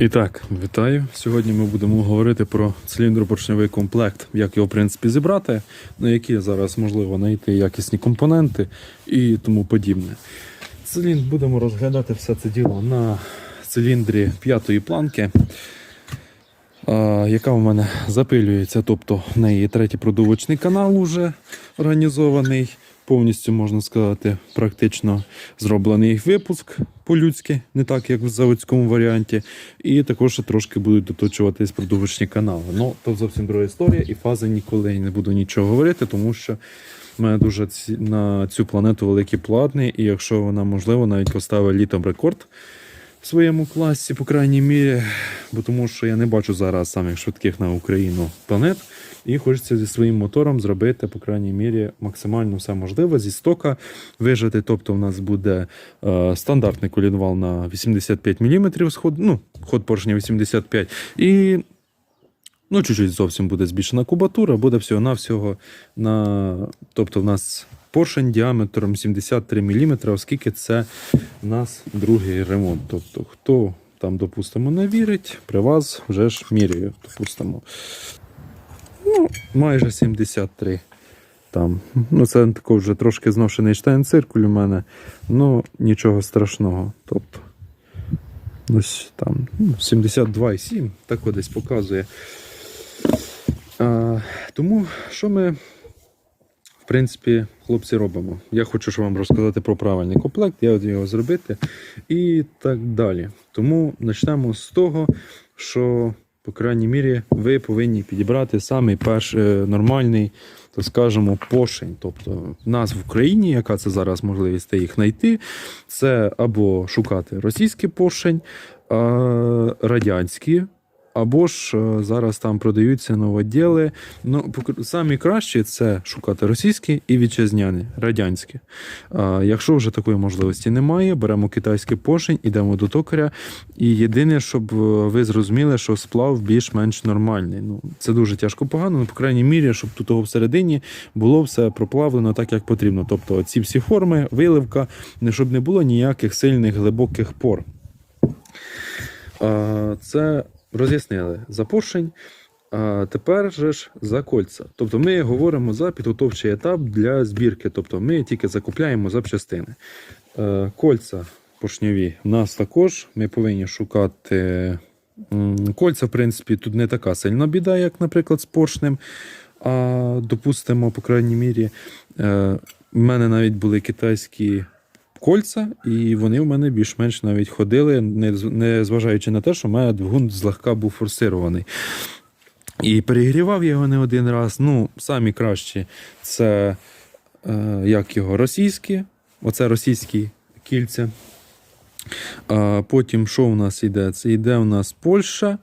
І так, вітаю. Сьогодні ми будемо говорити про циліндропоршневий комплект, як його в принципі зібрати, на які зараз можливо знайти якісні компоненти і тому подібне. Циліндр будемо розглядати все це діло на циліндрі п'ятої планки, яка в мене запилюється. Тобто в неї третій продувочний канал вже організований. Повністю можна сказати, практично зроблений випуск по-людськи, не так як в заводському варіанті. І також трошки будуть доточуватись продовжні канали. Ну, то зовсім друга історія, і фази ніколи не буду нічого говорити, тому що в мене дуже ці, на цю планету великі платний, і якщо вона можливо, навіть поставить літом рекорд своєму класі, по крайній мірі, бо тому що я не бачу зараз самих швидких на Україну планет. І хочеться зі своїм мотором зробити, по крайній мірі, максимально все можливе зі стока вижити. Тобто, в нас буде е, стандартний колінвал на 85 мм сход, ну, ход поршня 85 і ну, чуть-чуть зовсім буде збільшена кубатура, буде всього-навсього на. Тобто, в нас поршень діаметром 73 мм, оскільки це в нас другий ремонт. Тобто, хто там, допустимо, не вірить, при вас вже ж міряю, допустимо. Ну, майже 73. Там. Ну, це такий вже трошки зношений штайн-циркуль у мене. Ну, нічого страшного. Тобто, ось там ну, 72,7, так десь показує. А, тому що ми, принципі, хлопці, робимо? Я хочу вам розказати про правильний комплект, як його зробити і так далі. Тому почнемо з того, що по крайній мірі, ви повинні підібрати самий перший е, нормальний, то скажемо, пошень. Тобто, в нас в Україні, яка це зараз можливість їх знайти, це або шукати російський пошень, а, радянські. Або ж е, зараз там продаються новоділи. Ну, самі кращі це шукати російські і вітчизняні, радянські. А, якщо вже такої можливості немає, беремо китайський пошень, ідемо до токаря. І єдине, щоб е, ви зрозуміли, що сплав більш-менш нормальний. Ну, це дуже тяжко погано, ну, по крайній мірі, щоб тут того всередині було все проплавлено так, як потрібно. Тобто ці всі форми, виливка, щоб не було ніяких сильних глибоких пор. Це роз'яснили за поршень. А тепер же ж за кольця. Тобто ми говоримо за підготовчий етап для збірки. Тобто ми тільки закупляємо запчастини. Е, Кольця поршньові в нас також. Ми повинні шукати. Кольця, в принципі, тут не така сильна біда, як, наприклад, з поршнем. А допустимо, по крайній мірі, е, в мене навіть були китайські кольця, і вони в мене більш-менш навіть ходили, не, зважаючи на те, що в мене двигун злегка був форсирований. І перегрівав я його не один раз. Ну, самі кращі це е, як його російські, оце російські кільця. А потім, що у нас йде? Це йде у нас Польща,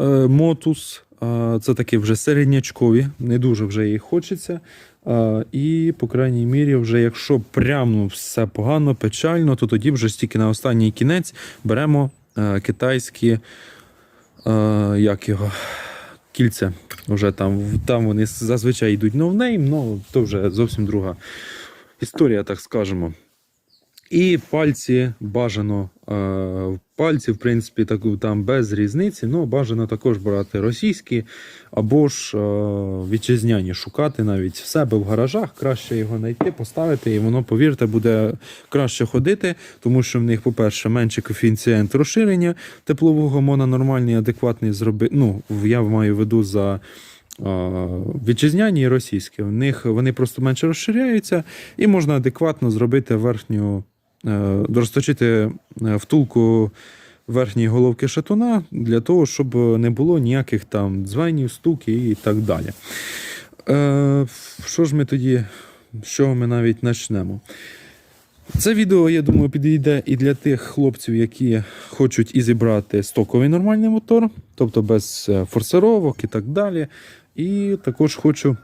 е, Мотус. Це такі вже середнячкові, не дуже вже їх хочеться. І, по крайній мірі, вже якщо прямо все погано, печально, то тоді вже стільки на останній кінець беремо е, китайські, е, як його, кільця. Вже там, там вони зазвичай йдуть ноунейм, ну то вже зовсім друга історія, так скажемо. І пальці бажано, е, пальці, в принципі, так, там без різниці, ну бажано також брати російські або ж е, вітчизняні, шукати навіть в себе в гаражах, краще його знайти, поставити, і воно, повірте, буде краще ходити, тому що в них, по-перше, менший коефіцієнт розширення теплового мона нормальний, адекватний зробити. Ну, я маю в виду за. е, Вітчизняні і російські. В них вони просто менше розширяються, і можна адекватно зробити верхню, розточити е, втулку верхньої головки шатуна для того, щоб не було ніяких там дзвенів, стуків і так далі. Е, Що ж ми тоді, з чого ми навіть почнемо? Це відео, я думаю, підійде і для тих хлопців, які хочуть і зібрати стоковий нормальний мотор, тобто без е, форсировок і так далі. І також хочу е,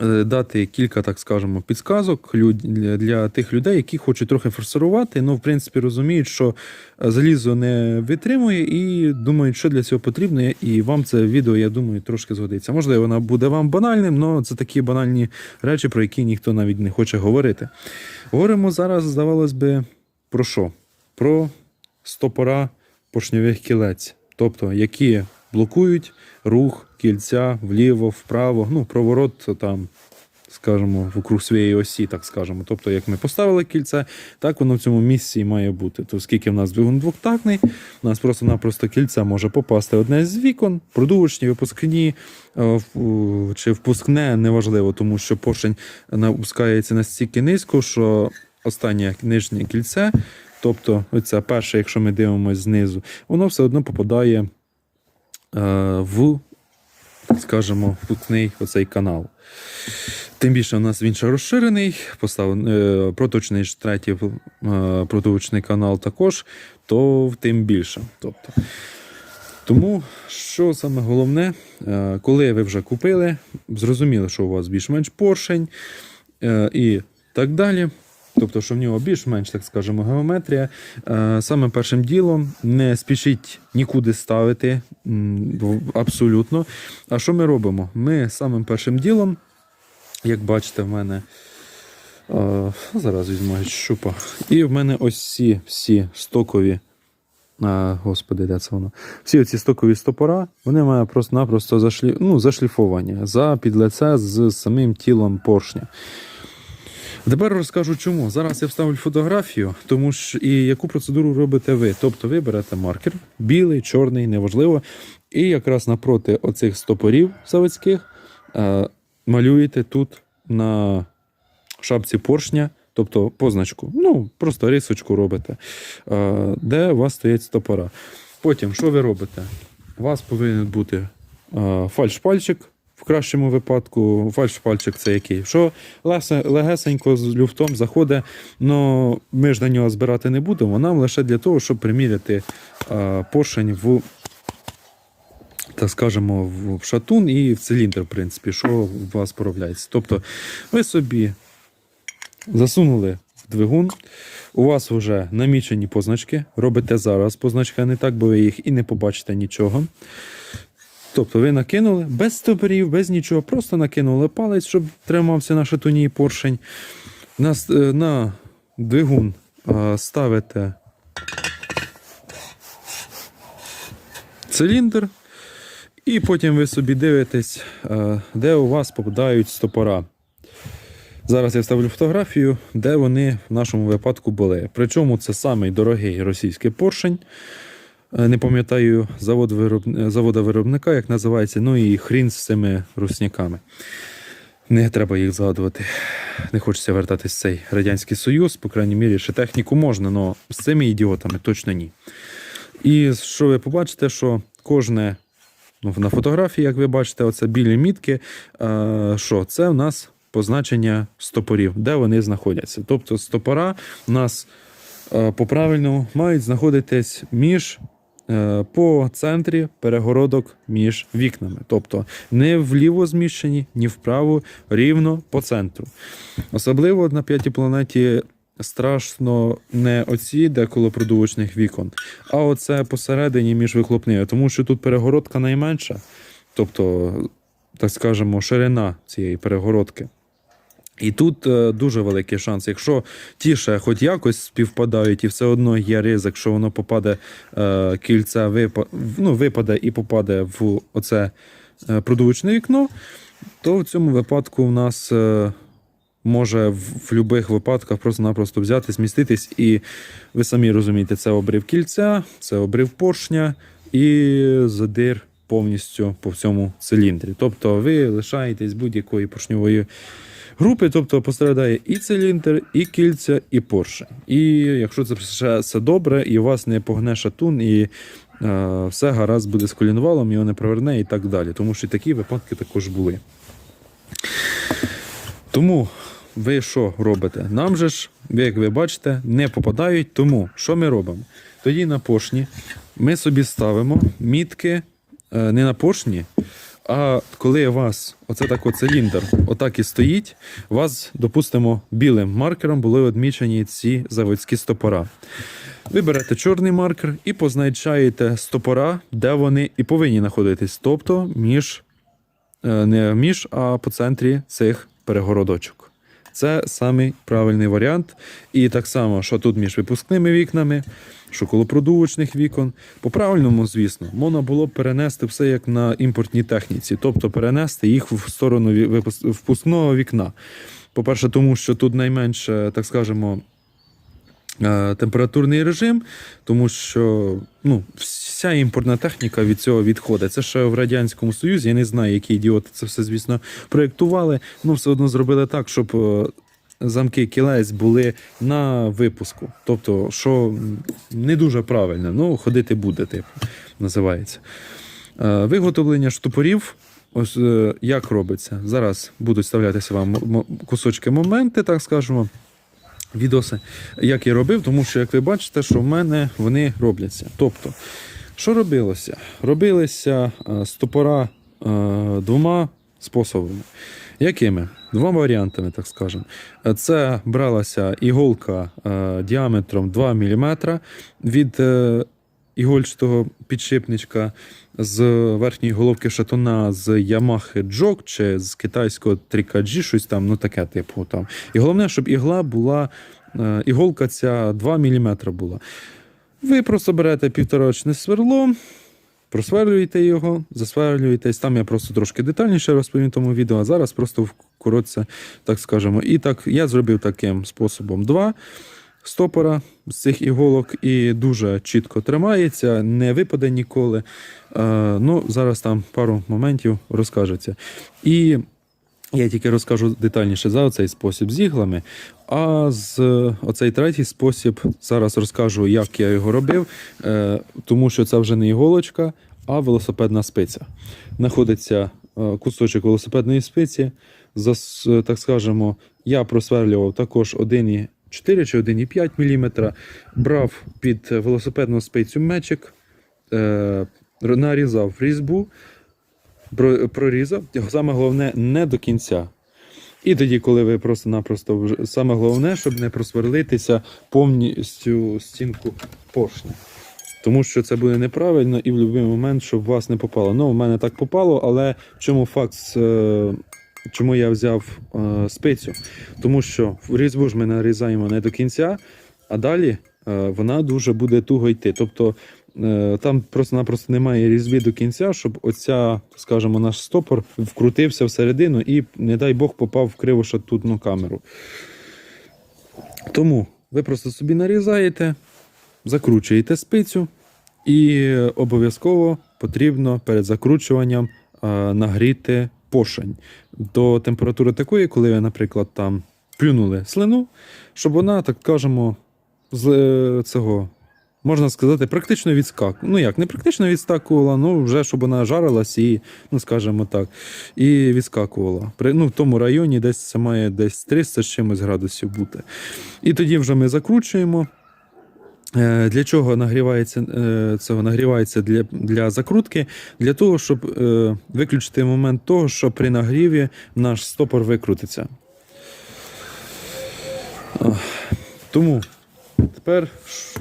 дати кілька, так скажемо, підсказок для, тих людей, які хочуть трохи форсирувати, але в принципі розуміють, що е, залізо не витримує, і думають, що для цього потрібно. І вам це відео, я думаю, трошки згодиться. Можливо, воно буде вам банальним, але це такі банальні речі, про які ніхто навіть не хоче говорити. Говоримо зараз, здавалось би, про що? Про стопора поршньових кілець, тобто які блокують рух кільця вліво, вправо, ну, проворот там, скажімо, вокруг своєї осі, так скажемо. Тобто, як ми поставили кільце, так воно в цьому місці і має бути. То оскільки в нас двигун двохтактний, у нас просто-напросто кільце може попасти одне з вікон, продувочні, випускні е, чи впускне, неважливо, тому що поршень напускається настільки низько, що останнє нижнє кільце, тобто оце перше, якщо ми дивимося знизу, воно все одно попадає в, скажімо, впускний оцей канал. Тим більше у нас він ще розширений, поставлений е, проточний третій е, проточний канал також, то тим більше. Тобто, тому що саме головне, е, коли ви вже купили, зрозуміли, що у вас більш-менш поршень е, і так далі. Тобто, що в нього більш-менш, так скажемо, геометрія. Е, Саме першим ділом не спішіть нікуди ставити абсолютно. А що ми робимо? Ми самим першим ділом, як бачите, в мене е, зараз візьму щупа. І в мене ось ці всі стокові. А, господи, де це воно? Всі ці стокові стопора, вони мають просто-напросто зашлі... ну, зашліфовані за підлице з самим тілом поршня. Тепер розкажу чому. Зараз я вставлю фотографію, тому що і яку процедуру робите ви. Тобто ви берете маркер, білий, чорний, неважливо. І якраз напроти оцих стопорів заводських е, малюєте тут на шапці поршня, тобто позначку. Ну, просто рисочку робите, е, де у вас стоять стопора. Потім, що ви робите? У вас повинен бути е, фальш-пальчик. В кращому випадку фальш-пальчик це який? Що легесенько з люфтом заходить, але ми ж на нього збирати не будемо. Нам лише для того, щоб приміряти поршень в, так скажемо, в шатун і в циліндр, в принципі, що у вас проявляється. Тобто ви собі засунули в двигун, у вас вже намічені позначки, робите зараз позначки, а не так, бо ви їх і не побачите нічого. Тобто ви накинули без стопорів, без нічого, просто накинули палець, щоб тримався на шатуні поршень. На, е, на двигун ставите циліндр, і потім ви собі дивитесь, е, де у вас попадають стопора. Зараз я ставлю фотографію, де вони в нашому випадку були. Причому це самий дорогий російський поршень. Е, Не пам'ятаю завод вироб... завода виробника, як називається, ну і хрін з цими русняками. Не треба їх згадувати. Не хочеться вертатись в цей Радянський Союз, по крайній мірі, ще техніку можна, але з цими ідіотами точно ні. І що ви побачите, що кожне ну, на фотографії, як ви бачите, оце білі мітки. Е, що це в нас позначення стопорів, де вони знаходяться. Тобто стопора у нас е, по правильному мають знаходитись між. Е, По центрі перегородок між вікнами, тобто не вліво зміщені, ні вправо, рівно по центру. Особливо на п'ятій планеті страшно не оці деколо продувочних вікон, а оце посередині між вихлопними, тому що тут перегородка найменша, тобто, так скажемо, ширина цієї перегородки. І тут е, дуже великий шанс. Якщо ті ще хоч якось співпадають, і все одно є ризик, що воно попаде е, кільце, випа, ну, випаде і попаде в оце е, продувочне вікно, то в цьому випадку в нас може в, в будь-яких випадках просто-напросто взяти, зміститись, і ви самі розумієте, це обрив кільця, це обрив поршня і задир повністю по всьому циліндрі. Тобто ви лишаєтесь будь-якої поршньової групи, тобто пострадає і циліндр, і кільця, і поршень. І якщо це все, добре, і у вас не погне шатун, і е, все гаразд буде з колінвалом, його не проверне і так далі. Тому що такі випадки також були. Тому ви що робите? Нам же ж, як ви бачите, не попадають. Тому що ми робимо? Тоді на поршні ми собі ставимо мітки е, не на поршні, а коли у вас оце так от циліндр отак і стоїть, вас, допустимо, білим маркером були відмічені ці заводські стопора. Ви берете чорний маркер і позначаєте стопора, де вони і повинні знаходитись, тобто між, е, не між, а по центрі цих перегородочок. Це самий правильний варіант. І так само, що тут між випускними вікнами, що коло продувочних вікон. По правильному, звісно, можна було б перенести все як на імпортній техніці, тобто перенести їх в сторону випуск- впускного вікна. По-перше, тому що тут найменше, так скажемо, температурний режим, тому що ну, вся імпортна техніка від цього відходить. Це ще в Радянському Союзі. Я не знаю, які ідіоти це все, звісно, проєктували. Ну, все одно зробили так, щоб е, замки кілець були на випуску. Тобто, що не дуже правильно, ну, ходити буде, типу, називається. Е, Виготовлення штопорів. Ось е, як робиться. Зараз будуть ставлятися вам кусочки моменти, так скажемо відоси, як я робив, тому що, як ви бачите, що в мене вони робляться. Тобто, що робилося? Робилися е, стопора е, двома способами. Якими? Двома варіантами, так скажемо. Е, Це бралася іголка діаметром 2 мм від ігольчатого підшипничка з верхньої головки шатуна з Yamaha Jog чи з китайського 3KG, щось там, ну таке типу. Там. І головне, щоб ігла була, е, іголка ця 2 мм була. Ви просто берете півторачне сверло, просверлюєте його, засверлюєтесь. Там я просто трошки детальніше розповім тому відео, а зараз просто вкоротце, так скажемо. І так я зробив таким способом два стопора з цих іголок і дуже чітко тримається, не випаде ніколи. Е, ну, зараз там пару моментів розкажеться. І я тільки розкажу детальніше за цей спосіб з іглами. А з оцей третій спосіб зараз розкажу, як я його робив, е, тому що це вже не іголочка, а велосипедна спиця. Знаходиться е, кусочок велосипедної спиці. Так скажемо, я просверлював також 1,4 чи 1,5 мм. Брав під велосипедну спицю мечик, е, нарізав різьбу, про- прорізав. Саме головне не до кінця. І тоді, коли ви просто-напросто саме головне, щоб не просверлитися повністю стінку поршня. Тому що це буде неправильно і в будь-який момент, щоб вас не попало. Ну, в мене так попало, але в чому факт, е, чому я взяв е, спицю? Тому що в різьбу ж ми нарізаємо не до кінця, а далі е, вона дуже буде туго йти. Тобто е, там просто-напросто немає різьби до кінця, щоб оця, скажімо, наш стопор вкрутився всередину і, не дай Бог, попав в кривошатутну камеру. Тому ви просто собі нарізаєте, закручуєте спицю, і обов'язково потрібно перед закручуванням е, нагріти поршень до температури такої, коли ви, наприклад, там плюнули слину, щоб вона, так кажемо, з е, цього. Можна сказати, практично відскак. Ну як, не практично відскакувала, ну вже щоб вона жарилась і, ну скажімо так, і відскакувала. При, ну, в тому районі десь це має десь 300 з чимось градусів бути. І тоді вже ми закручуємо. Е, Для чого нагрівається е, цього нагрівається для, для закрутки? Для того, щоб е, виключити момент того, що при нагріві наш стопор викрутиться. Тому тепер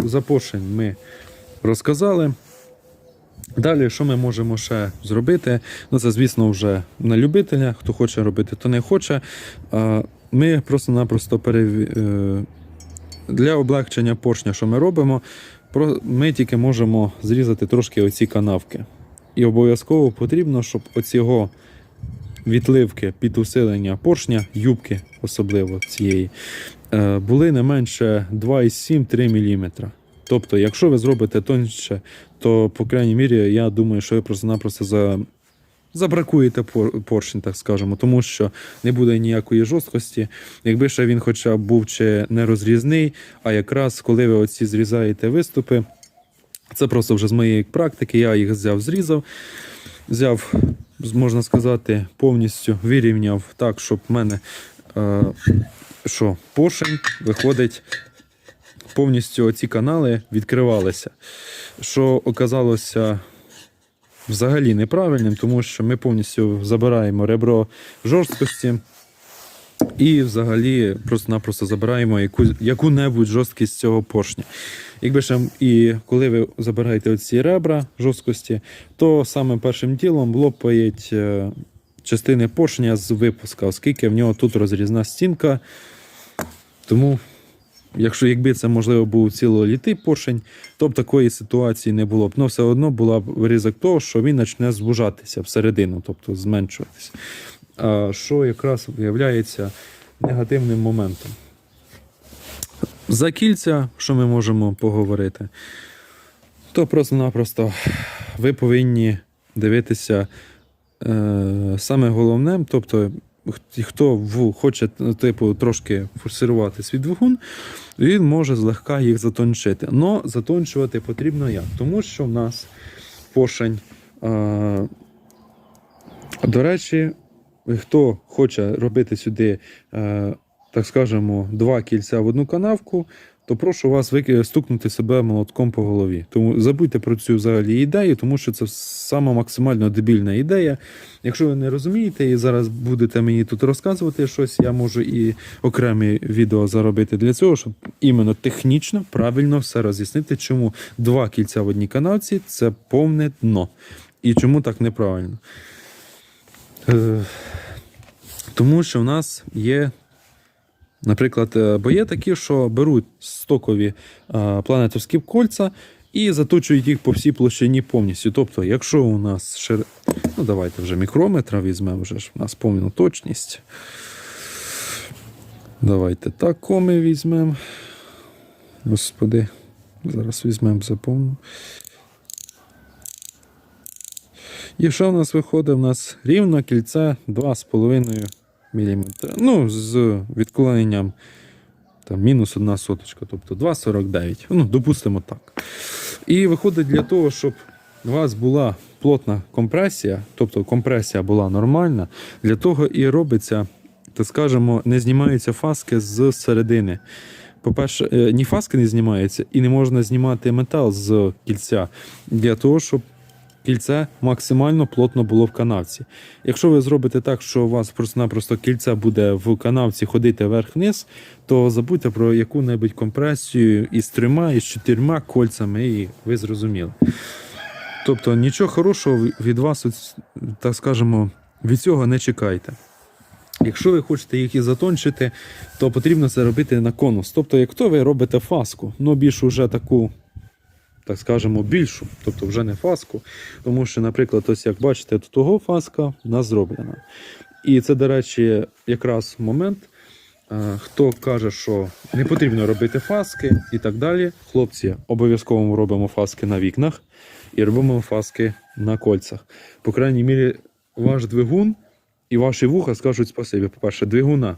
за поршень ми розказали. Далі, що ми можемо ще зробити? Ну, це, звісно, вже на любителя. Хто хоче робити, то не хоче. Ми просто-напросто перев... для облегчення поршня, що ми робимо, ми тільки можемо зрізати трошки оці канавки. І обов'язково потрібно, щоб оцього відливки під усилення поршня, юбки, особливо цієї, е, були не менше 2,7-3 мм. Тобто, якщо ви зробите тоньше, то, по крайній мірі, я думаю, що ви просто-напросто за... забракуєте поршень, так скажемо, тому що не буде ніякої жорсткості. Якби ще він хоча б був чи не розрізний, а якраз коли ви оці зрізаєте виступи, це просто вже з моєї практики, я їх взяв, зрізав, взяв, можна сказати, повністю вирівняв так, щоб в мене е, що, поршень виходить. Повністю оці канали відкривалися, що оказалося взагалі неправильним, тому що ми повністю забираємо ребро жорсткості і взагалі просто-напросто забираємо яку, яку-небудь жорсткість цього поршня. Якби ще і коли ви забираєте оці ребра жорсткості, то саме першим ділом лопають е, частини поршня з випуска, оскільки в нього тут розрізна стінка. Тому, якщо якби це можливо був цілолітий поршень, то б такої ситуації не було б. Але все одно була б ризик того, що він почне звужатися всередину, тобто зменшуватися. Що якраз виявляється негативним моментом. За кільця, що ми можемо поговорити, то просто-напросто ви повинні дивитися е, саме головне, тобто хто хоче типу, трошки форсирувати свій двигун, він може злегка їх затончити. Но затончувати потрібно як? Тому що в нас поршень. Е, до речі, хто хоче робити сюди, е, так скажемо, два кільця в одну канавку, то прошу вас стукнути себе молотком по голові. Тому забудьте про цю взагалі ідею, тому що це сама максимально дебільна ідея. Якщо ви не розумієте і зараз будете мені тут розказувати щось, я можу і окремі відео заробити для цього, щоб іменно технічно правильно все роз'яснити, чому два кільця в одній канавці це повне дно. І чому так неправильно. Е, Тому що в нас є, наприклад, е, бо є такі, що беруть стокові е, планетовські кольця і заточують їх по всій площині повністю. Тобто, якщо у нас шир... ну давайте вже мікрометра візьмемо, вже ж у нас повна точність. Давайте так коми візьмемо. Господи, зараз візьмемо за повну. І що в нас виходить? У нас рівно кільце 2,5 мм. Ну, з відклоненням там, мінус 1 соточка, тобто 2,49. Ну, допустимо так. І виходить для того, щоб у вас була плотна компресія, тобто компресія була нормальна, для того і робиться, так скажемо, не знімаються фаски з середини. По-перше, е, ні фаски не знімаються, і не можна знімати метал з кільця для того, щоб кільце максимально плотно було в канавці. Якщо ви зробите так, що у вас просто-напросто кільце буде в канавці ходити вверх-вниз, то забудьте про яку-небудь компресію із трьома, із чотирма кольцями, і ви зрозуміли. Тобто нічого хорошого від вас, так скажемо, від цього не чекайте. Якщо ви хочете їх і затончити, то потрібно це робити на конус. Тобто, як то ви робите фаску, ну більш уже таку, так скажемо, більшу, тобто вже не фаску. Тому що, наприклад, ось як бачите, тут того фаска в нас зроблена. І це, до речі, якраз момент. е, Хто каже, що не потрібно робити фаски і так далі. Хлопці, обов'язково робимо фаски на вікнах і робимо фаски на кольцях. По крайній мірі, ваш двигун і ваші вуха скажуть спасибі. По-перше, двигуна,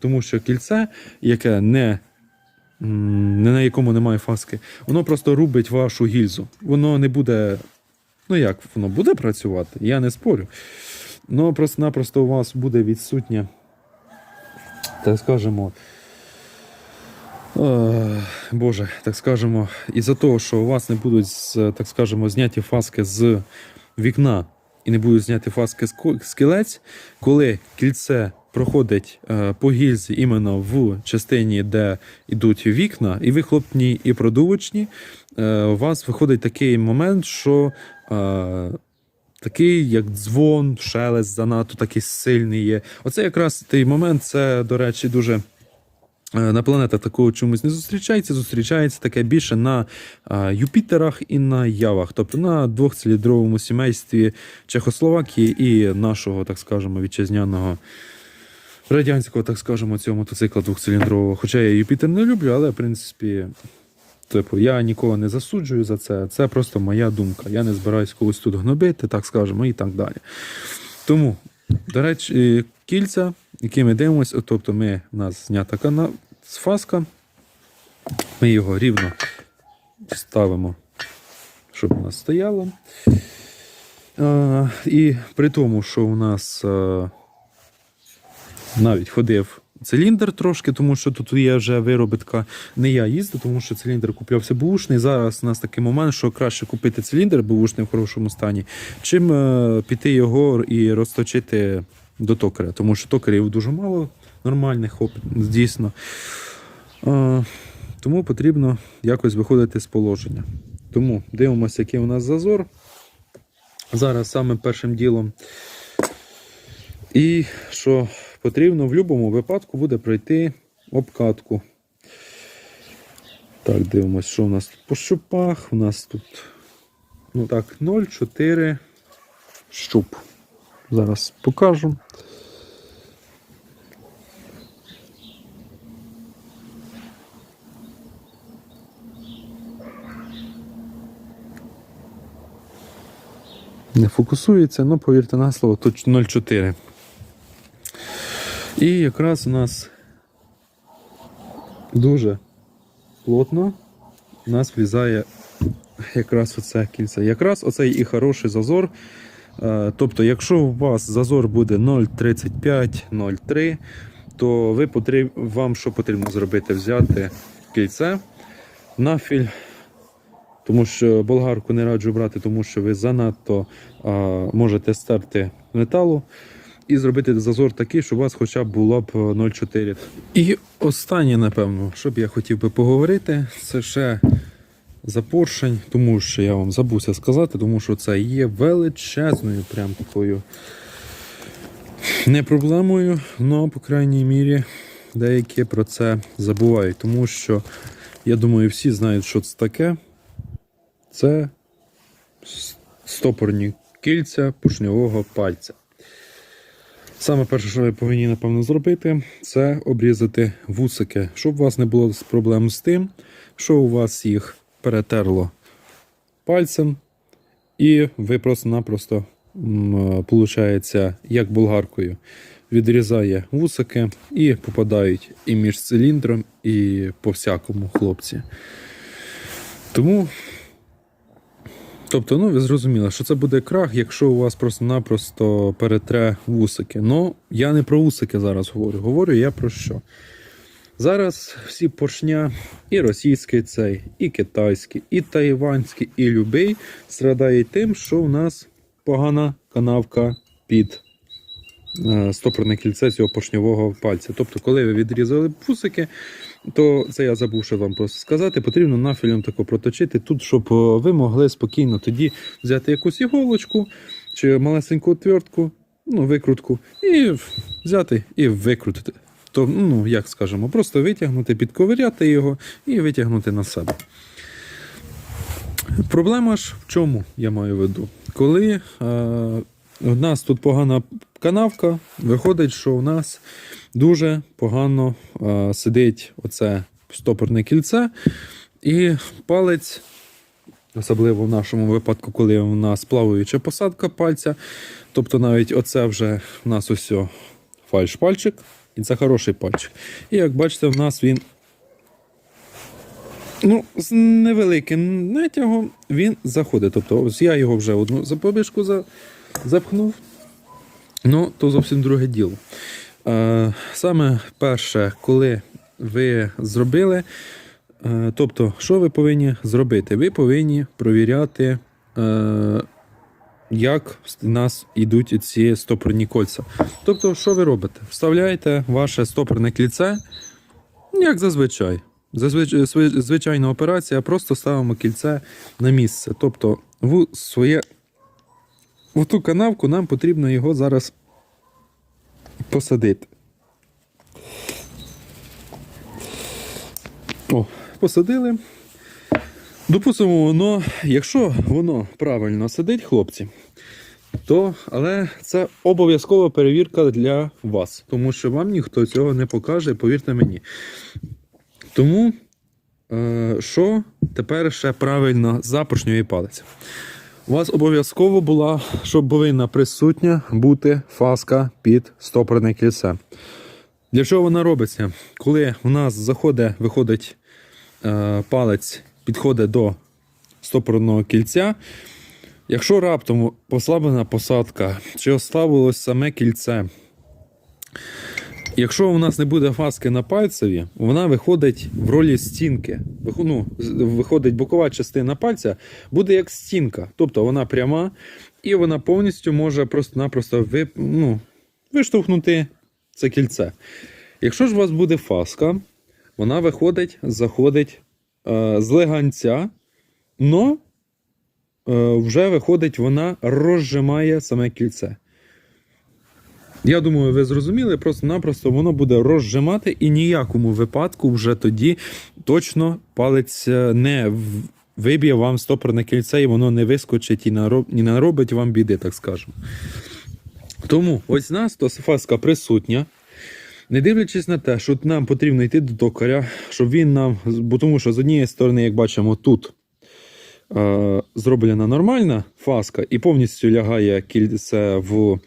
тому що кільце, яке не на якому немає фаски, воно просто рубить вашу гільзу. Воно не буде. Ну як, воно буде працювати, я не спорю. Ну просто-напросто у вас буде відсутнє, так скажемо. е, Боже, так скажемо, із-за того, що у вас не будуть, так скажемо, зняті фаски з вікна і не будуть зняті фаски з кілець, коли кільце проходить е, по гільзі іменно в частині, де йдуть вікна, і вихлопні, і продувочні, е, у вас виходить такий момент, що е, такий, як дзвон, шелест занадто такий сильний є. Оце якраз той момент, це, до речі, дуже. На планетах такого чомусь не зустрічається. Зустрічається таке більше на Юпітерах і на Явах, тобто на двохциліндровому сімействі Чехословакії і нашого, так скажемо, вітчизняного радянського, так скажемо, цього мотоцикла двохциліндрового. Хоча я Юпітер не люблю, але в принципі. Типу, я нікого не засуджую за це. Це просто моя думка. Я не збираюсь когось тут гнобити, так скажемо, і так далі. Тому, до речі, кільця, які ми дивимося, тобто ми, у нас знята кана фаска, ми його рівно ставимо, щоб у нас стояло. І при тому, що у нас а, навіть ходив циліндр трошки, тому що тут є вже виробітка. Не я їздив, тому що циліндр куплявся бушний. Зараз у нас такий момент, що краще купити циліндр бушний в хорошому стані, чим е, піти його і розточити до токаря, тому що токарів дуже мало нормальних, дійсно. Е, тому потрібно якось виходити з положення. Тому дивимося, який у нас зазор. Зараз саме першим ділом І що потрібно в будь-якому випадку буде пройти обкатку. Так, дивимось, що у нас тут по щупах. У нас тут ну так, 0,4 щуп. Зараз покажу. Не фокусується, ну повірте на слово, тут 0,4. І якраз у нас дуже плотно у нас влізає якраз оце кільце. Якраз оцей і хороший зазор. Е, Тобто, якщо у вас зазор буде 0,35, 0,3, то ви потріб... вам що потрібно зробити? Взяти кільце, нафіль, тому що болгарку не раджу брати, тому що ви занадто а, можете стерти металу. І зробити зазор такий, щоб у вас хоча б було б 0,4. І останнє, напевно, що б я хотів би поговорити, це ще за поршень, тому що я вам забувся сказати, тому що це є величезною, прям такою не проблемою, але, по крайній мірі, деякі про це забувають. Тому що, я думаю, всі знають, що це таке. Це стопорні кільця поршньового пальця. Саме перше, що ви повинні, напевно, зробити, це обрізати вусики, щоб у вас не було проблем з тим, що у вас їх перетерло пальцем, і ви просто-напросто, виходить, як болгаркою, відрізає вусики і попадають і між циліндром, і по всякому хлопці. Тому Тобто, ну ви зрозуміли, що це буде крах, якщо у вас просто-напросто перетре вусики. Ну, я не про вусики зараз говорю. Говорю я про що. Зараз всі поршня, і російський цей, і китайський, і тайванський, і любий страдають тим, що у нас погана канавка під е, стопорне кільце цього поршньового пальця. Тобто, коли ви відрізали вусики, то це я забув що вам просто сказати. Потрібно нафілем тако проточити тут, щоб е, ви могли спокійно тоді взяти якусь іголочку чи малесеньку отвертку, ну, викрутку, і взяти і викрутити. То, ну, як скажемо, просто витягнути, підковиряти його і витягнути на себе. Проблема ж в чому я маю в виду? Коли е, у нас тут погана канавка, виходить, що у нас дуже погано е, сидить оце стопорне кільце, і палець, особливо в нашому випадку, коли у нас плаваюча посадка пальця, тобто навіть оце вже у нас ось фальш-пальчик, і це хороший пальчик. І як бачите, в нас він ну, з невеликим натягом він заходить. Тобто, ось я його вже одну запобіжку запхнув. Ну, то зовсім друге діло. Е, Саме перше, коли ви зробили, е, тобто, що ви повинні зробити? Ви повинні провіряти, е, як в нас йдуть ці стопорні кольця. Тобто, що ви робите? Вставляєте ваше стопорне кільце, як зазвичай. Звичайна операція, просто ставимо кільце на місце. Тобто, в своє в ту канавку нам потрібно його зараз посадити. О, посадили. Допустимо, воно, якщо воно правильно сидить, хлопці, то але це обов'язкова перевірка для вас, тому що вам ніхто цього не покаже, повірте мені. Тому, е, що тепер ще правильно за поршньовий палець? У вас обов'язково була, щоб повинна присутня бути фаска під стопорне кільце. Для чого вона робиться? Коли у нас заходить, виходить е, палець, підходить до стопорного кільця. Якщо раптом послаблена посадка чи ослабилось саме кільце, якщо у нас не буде фаски на пальцеві, вона виходить в ролі стінки. Ну, виходить бокова частина пальця, буде як стінка. Тобто вона пряма і вона повністю може просто-напросто ви, ну, виштовхнути це кільце. Якщо ж у вас буде фаска, вона виходить, заходить е, з леганця, но е, вже виходить, вона розжимає саме кільце. Я думаю, ви зрозуміли, просто-напросто воно буде розжимати і ніякому випадку вже тоді точно палець е, не виб'є вам стопорне кільце, і воно не вискочить і не наробить вам біди, так скажемо. Тому ось нас то фаска присутня. Не дивлячись на те, що нам потрібно йти до токаря, щоб він нам. Бо тому що з однієї сторони, як бачимо, тут е, зроблена нормальна фаска і повністю лягає кільце в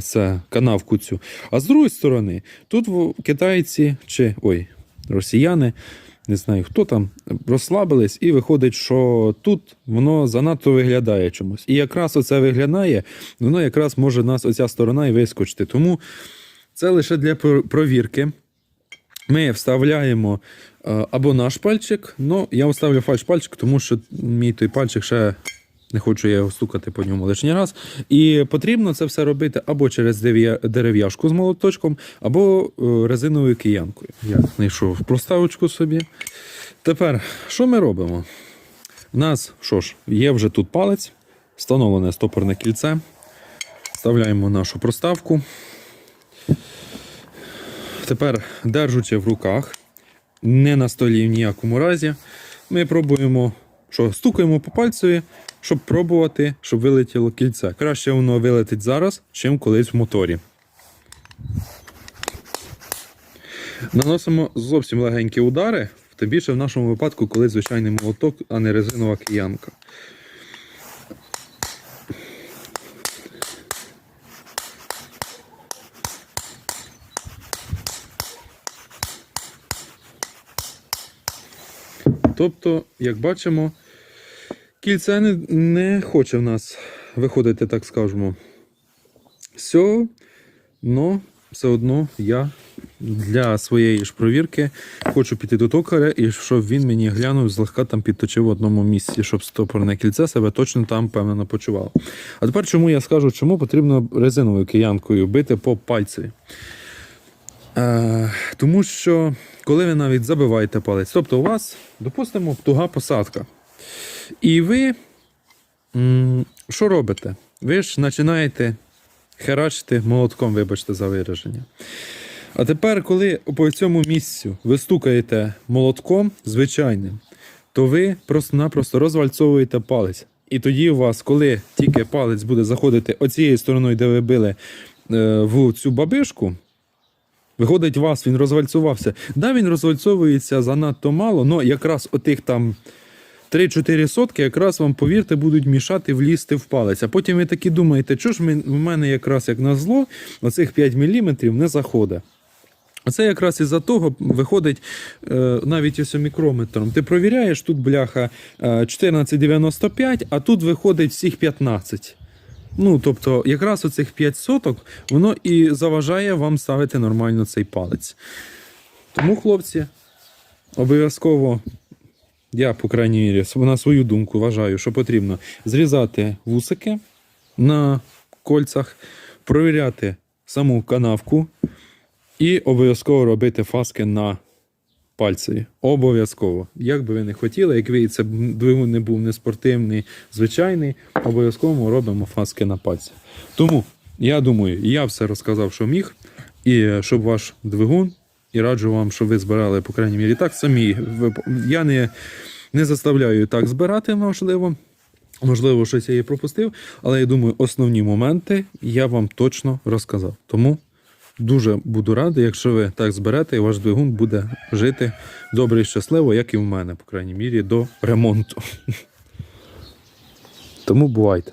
це, канавку цю. А з другої сторони, тут китайці чи ой, росіяни, не знаю хто там, розслабились, і виходить, що тут воно занадто виглядає чомусь. І якраз оце виглядає, воно якраз може нас оця сторона і вискочити. Тому це лише для провірки. Ми вставляємо е, або наш пальчик, ну я вставлю фальш пальчик, тому що мій той пальчик ще не хочу я його стукати по ньому лишній раз. І потрібно це все робити або через дерев'яшку з молоточком, або е, резиновою киянкою. Я знайшов проставочку собі. Тепер, що ми робимо? У нас що ж, є вже тут палець, встановлене стопорне кільце. Вставляємо нашу проставку. Тепер, держучи в руках, не на столі в ніякому разі, ми пробуємо, що стукаємо по пальцеві, щоб пробувати, щоб вилетіло кільце. Краще воно вилетить зараз, чим колись в моторі. Наносимо зовсім легенькі удари, тим більше в нашому випадку, коли звичайний молоток, а не резинова киянка. Тобто, як бачимо, кільце не, не хоче в нас виходити, так скажемо. Все, но все одно я для своєї ж провірки хочу піти до токаря і щоб він мені глянув, злегка там підточив в одному місці, щоб стопорне кільце себе точно там впевнено почувало. А тепер чому я скажу, чому потрібно резиновою киянкою бити по пальцеві? Е, тому що коли ви навіть забиваєте палець, тобто у вас, допустимо, туга посадка. І ви що робите? Ви ж починаєте херачити молотком, вибачте за вираження. А тепер, коли по цьому місцю ви стукаєте молотком звичайним, то ви просто-напросто розвальцовуєте палець. І тоді у вас, коли тільки палець буде заходити оцією стороною, де ви били е, в цю бабишку, Виходить, вас він розвальцювався. Да, він розвальцовується занадто мало, але якраз отих там 3-4 сотки, якраз вам, повірте, будуть мішати влізти в палець. А потім ви такі думаєте, що ж в мене якраз як на зло, оцих 5 мм не заходить. Оце якраз із-за того виходить е, навіть ось мікрометром. Ти провіряєш, тут бляха е, 14,95, а тут виходить всіх 15. Ну, тобто, якраз оцих 5 соток, воно і заважає вам ставити нормально цей палець. Тому, хлопці, обов'язково, я, по крайній мірі, на свою думку вважаю, що потрібно зрізати вусики на кольцах, провіряти саму канавку і обов'язково робити фаски на пальцеві. Обов'язково. Як би ви не хотіли, як ви це двигун не був не спортивний, звичайний, обов'язково робимо фаски на пальці. Тому я думаю, я все розказав, що міг, і е, щоб ваш двигун, і раджу вам, щоб ви збирали, по крайній мірі, так самі. Я не, не заставляю так збирати, можливо. Можливо, щось я і пропустив, але я думаю, основні моменти я вам точно розказав. Тому дуже буду радий, якщо ви так зберете, і ваш двигун буде жити добре і щасливо, як і в мене, по крайній мірі, до ремонту. Тому бувайте.